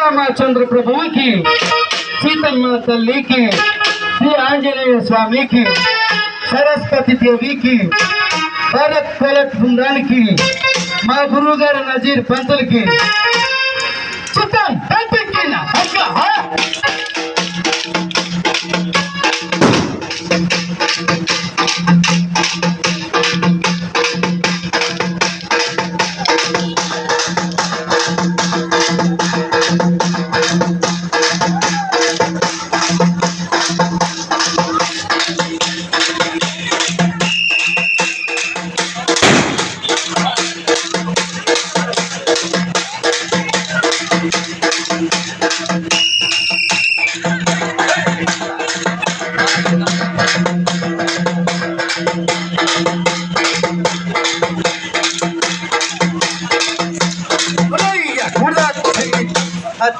శ్రీరామచంద్ర ప్రభువుకి సీతమ్మ తల్లికి శ్రీ ఆంజనేయ స్వామికి సరస్వతి దేవికి భరత్ కొలట్ బృందానికి మా గురువు గారు నజీర్ పంతులకి చిత్తం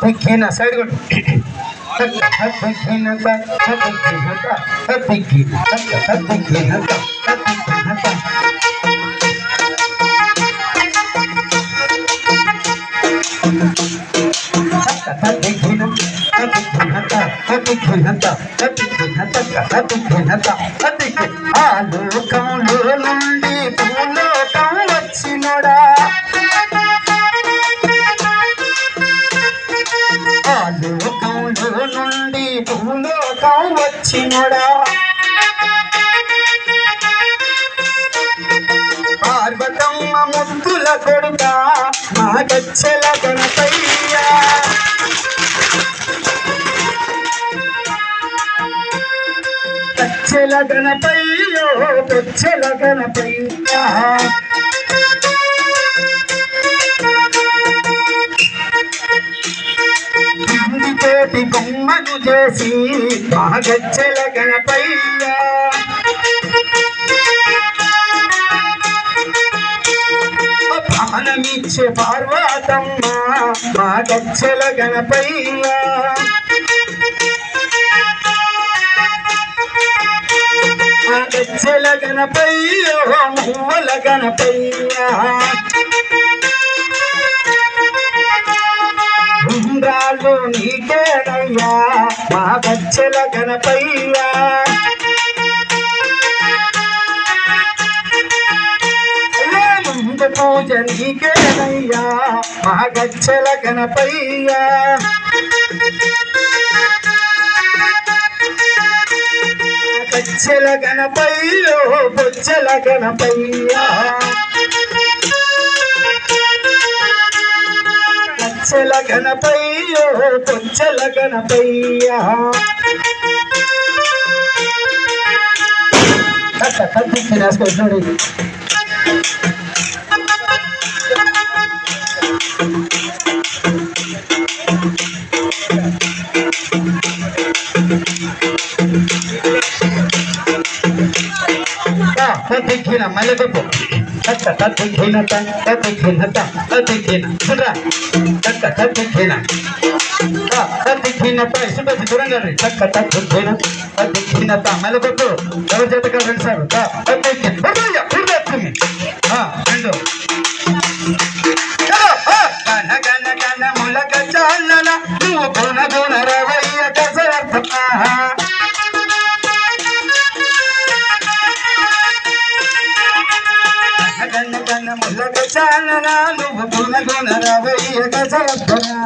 ದಿಕ್ಕಿನ ಸೈಡ್ಗಳು ದಿಕ್ಕಿನ ದಿಕ್ಕಿನ ದಿಕ್ಕಿನ ದಿಕ್ಕಿನ ఆలోకములో నుండి పూలు పార్వతమ్మ ముద్దుల కొడుక మా గచ్చెల గణపయ్యా. గచ్చెల గణపయ్యో గచ్చెల గణపయ్యా. ఇంటితోటి బొమ్మను చేసి మా గచ్చెల గణపయ్యా. ప్రాణమిచ్చే పార్వతమ్మ మా గచ్చెల గణపయ్యా. మా గచ్చెల గణపయ్యో మువ్వల గణపయ్యా. ఉండ్రాలు నీకేనయ్యా మా గచ్చెల గణపయ్యా. ఏమో జరిగికేనయ్యా మా గచ్చల గణపయ్యా గచ్చల గణపయ్యో బొచ్చల గణపయ్యా గచ్చల గణపయ్యో బొచ్చల గణపయ్యా కట్ట కట్టించి రాసుకుంటున్నాడు ఇది देखिना मैले देखो टक्क टक्क खेना त टक्क खेना त टक्क खेना सुनरा टक्क टक्क खेना त टक्क खेना त सुबह से दुरंगा रे टक्क टक्क खेना टक्क खेना त मैले देखो दरवाज़ा तक रन सर त टक्क खेना बता या फिर तो दे तो तुम्हें। हाँ ठंडो तो। चलो, हाँ। गाना गाना गाना मुलक चलला। तू कोना ముళ్ళక చాలనా నువ్వు గుణ గుణ రవయ్యక చలపనా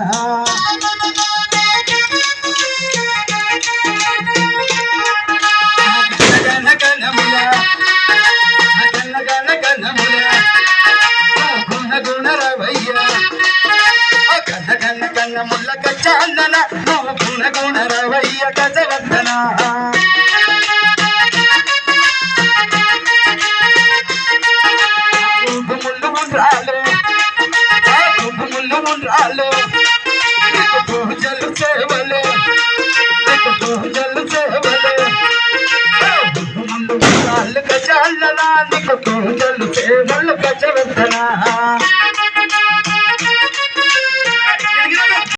కన్న ముళ్ళక చాలనా ఉండాలి. నీకు పూజలు సేవలే నీకు పూజలు సేవలే ముందు గజాలనా నీకు పూజలు సేవలు గజవంతనా